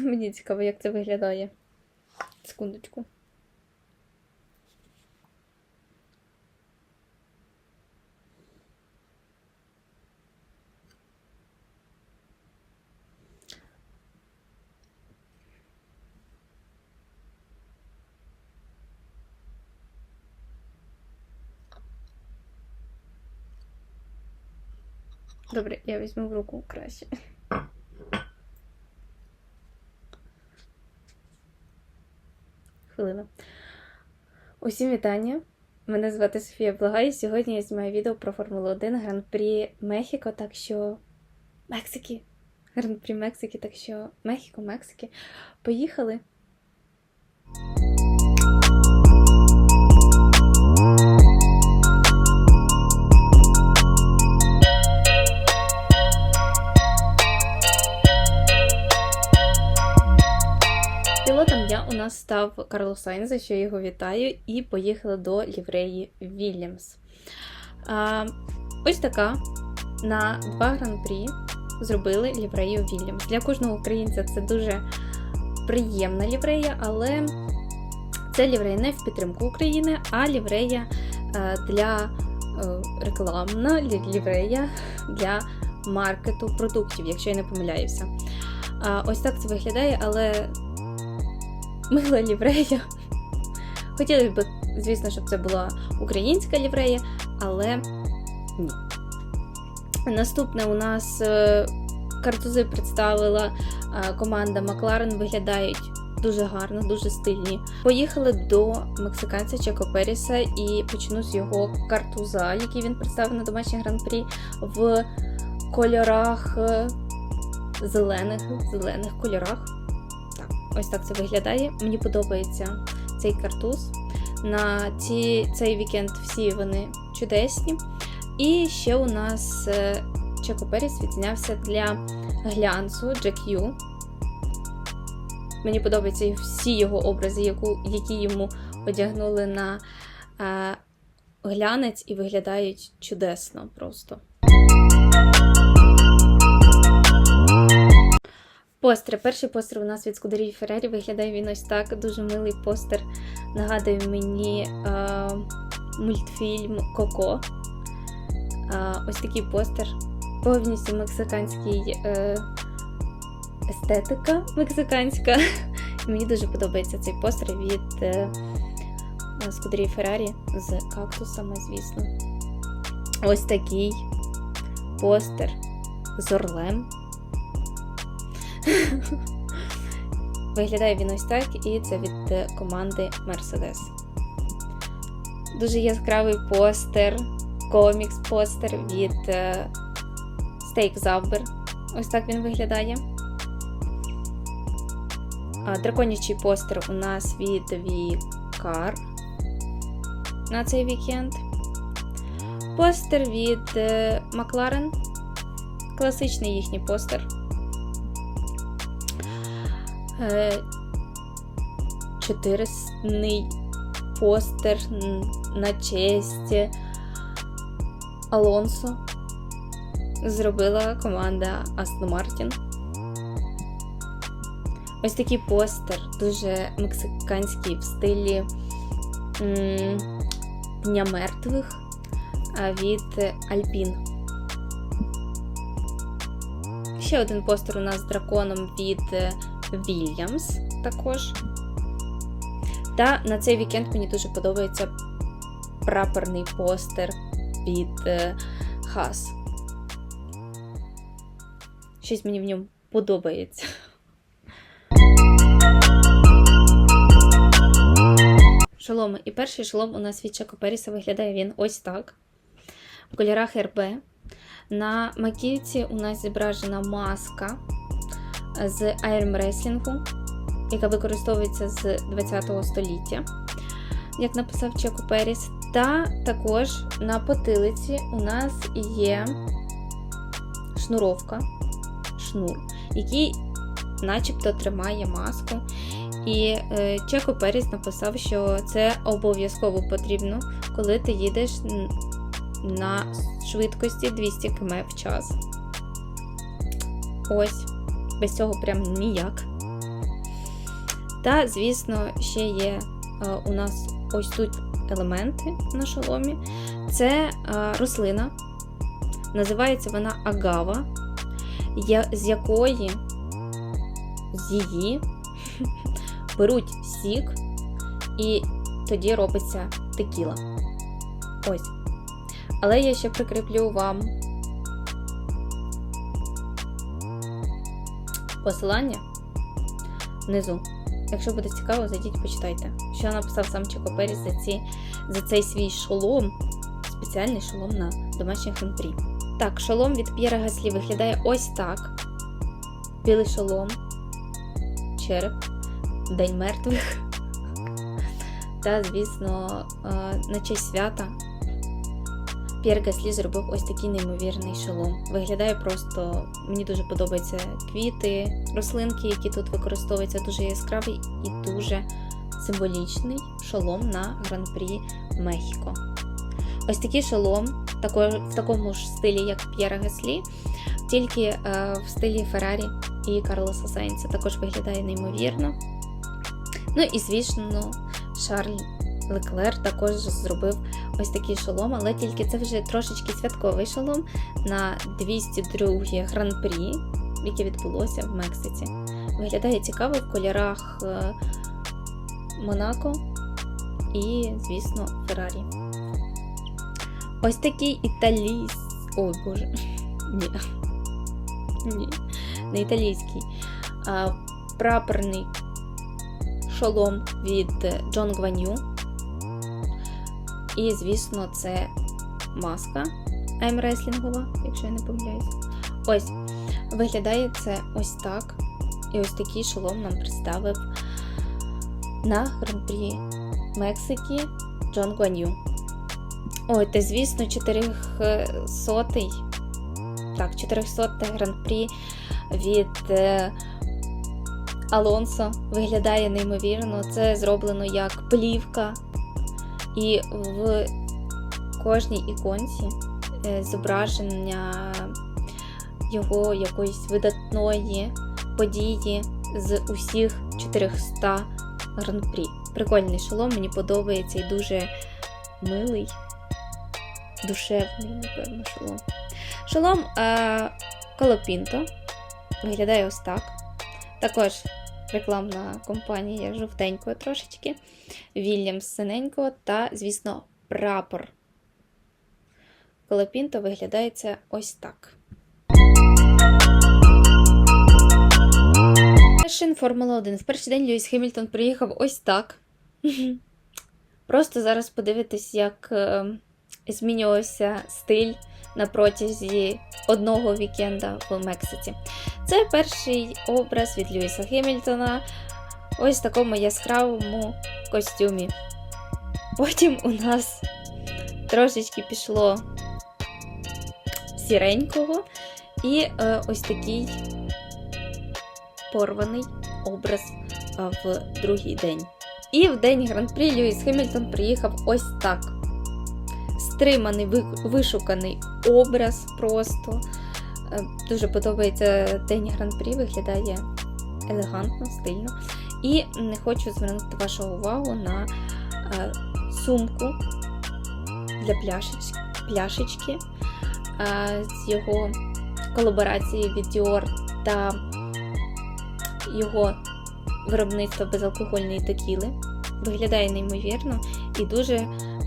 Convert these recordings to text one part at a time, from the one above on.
Мені цікаво, як це виглядає. Секундочку. Добре, я візьму в руку краще. Хвилина. Усім вітання. Мене звати Софія Блага, і Сьогодні я знімаю відео про Формулу 1 Гран-прі Мехіко, так що. Мексики. Гран-прі Мексики, так що Мехіко, Мексики. Поїхали. Нас став Карло Сайнз, за що я його вітаю, і поїхали до лівреї Вільямс. А, ось така на два гран-прі зробили ліврею Вільямс. Для кожного українця це дуже приємна ліврея, але це ліврея не в підтримку України, а ліврея е, для е, рекламна ліврея для маркету продуктів, якщо я не помиляюся. Ось так це виглядає, але мила ліврея. Хотілося б, звісно, щоб це була українська ліврея, але ні. Наступне у нас е, картузи представила е, команда Макларен, виглядають дуже гарно, дуже стильні. Поїхали до мексиканця Чеко Періса і почну з його картуза, який він представив на домашній гран-прі в кольорах е, зелених, зелених кольорах. Ось так це виглядає. Мені подобається цей картуз. На ці, цей вікенд всі вони чудесні. І ще у нас е, Чеко Періс відзнявся для глянцу GQ. Мені подобаються всі його образи, які йому одягнули на е, глянець і виглядають чудесно просто. Постери. Перший постер у нас від Скудерії Феррері. Виглядає він ось так. Дуже милий постер. Нагадує мені е, мультфільм Коко. Е, ось такий постер. Повністю мексиканський е, естетика мексиканська. Мені дуже подобається цей постер від е, Скудерії Феррарі з кактусами, звісно. Ось такий постер з орлем. Виглядає він ось так, і це від е, команди Mercedes. Дуже яскравий постер, комікс-постер від е, Steak Zabber. Ось так він виглядає. Драконячий постер у нас від Vicar на цей вікенд. Постер від е, McLaren. Класичний їхній постер. Е, чотирисний постер на честь Алонсо зробила команда Aston Martin. Ось такий постер, дуже мексиканський в стилі Дня мертвих від Альпін. Ще один постер у нас з драконом від Вільямс також. Та на цей вікенд мені дуже подобається прапорний постер від е, Хас. Щось мені в ньому подобається. Шоломи. І перший шолом у нас від Чако Періса виглядає він ось так. В кольорах РБ. На маківці у нас зображена маска з айрмреслінгу, яка використовується з 20 століття, як написав Чеко Періс. Та також на потилиці у нас є шнуровка, шнур, який начебто тримає маску. І е, Чеко Періс написав, що це обов'язково потрібно, коли ти їдеш на швидкості 200 км в час. Ось без цього прям ніяк. Та, звісно, ще є е, у нас ось тут елементи на шоломі. Це е, рослина, називається вона агава, з якої з її беруть сік, і тоді робиться текіла. Ось. Але я ще прикріплю вам посилання внизу. Якщо буде цікаво, зайдіть, почитайте. Що написав сам Чіко Періс за, ці, за цей свій шолом, спеціальний шолом на домашній гран-прі. Так, шолом від П'єра Гаслі виглядає ось так. Білий шолом, череп, День мертвих. Та, звісно, е, на честь свята П'єр Гаслі зробив ось такий неймовірний шолом. Виглядає просто, мені дуже подобаються квіти, рослинки, які тут використовуються, дуже яскравий і дуже символічний шолом на гран-прі Мехіко. Ось такий шолом в такому ж стилі, як П'єра Гаслі, тільки е, в стилі Феррарі і Карлоса Сайнца також виглядає неймовірно. Ну і звісно, Шарль Леклер також зробив ось такий шолом, але тільки це вже трошечки святковий шолом на 202 гран-прі, яке відбулося в Мексиці. Виглядає цікаво в кольорах е, Монако і, звісно, Феррарі. Ось такий італійський. Ой, боже. Ні. Ні. Не італійський. А, прапорний шолом від Джон Гваню. І, звісно, це маска аймреслінгова, якщо я не помиляюсь. Ось, виглядає це ось так. І ось такий шолом нам представив на гран-прі Мексики Джон Гуаню. Ой, та звісно, 400 так, 400 гран-прі від е, Алонсо виглядає неймовірно. Це зроблено як плівка. І в кожній іконці е, зображення його якоїсь видатної події з усіх 400 гран-прі. Прикольний шолом, мені подобається і дуже милий, душевний, напевно, шолом. Шолом е, Колопінто виглядає ось так. Також рекламна компанія жовтенького трошечки, Вільямс синенького та, звісно, прапор. Колопінто виглядає це ось так. Шин Формула 1. В перший день Льюіс Хемільтон приїхав ось так. Просто зараз подивитись, як е, змінювався стиль на протязі одного вікенда в Мексиці. Це перший образ від Льюіса Хемільтона ось в такому яскравому костюмі. Потім у нас трошечки пішло сіренького і е, ось такий порваний образ е, в другий день. І в день гран-прі Льюіс Хемільтон приїхав ось так. Стриманий, вишуканий образ просто. Е, Дуже подобається день гран-прі, виглядає елегантно, стильно. І не хочу звернути вашу увагу на е, сумку для пляшеч, пляшечки е, з його колаборації від Dior та його виробництва безалкогольної текіли. Виглядає неймовірно і дуже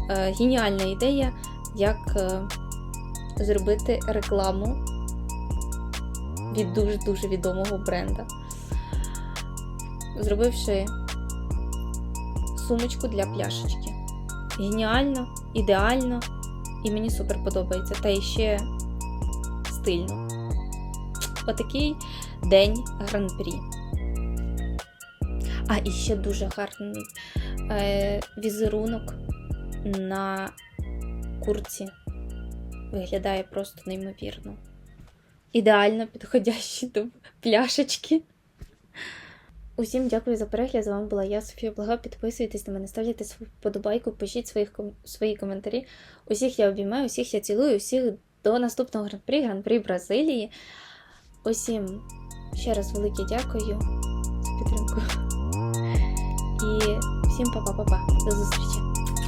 геніальна ідея, як е, зробити рекламу від дуже-дуже відомого бренда. Зробивши сумочку для пляшечки. Геніально, ідеально, і мені супер подобається. Та і ще стильно. Отакий день гран-прі. А і ще дуже гарний е, візерунок на курці. Виглядає просто неймовірно. Ідеально підходящий до пляшечки. Усім дякую за перегляд. З вами була я, Софія Блага. Підписуйтесь на мене, свою вподобайку, пишіть своїх, ком- свої коментарі. Усіх я обіймаю, усіх я цілую, усіх до наступного гран-прі, гран-прі Бразилії. Усім ще раз велике дякую за підтримку. І всім па-па-па-па. До зустрічі!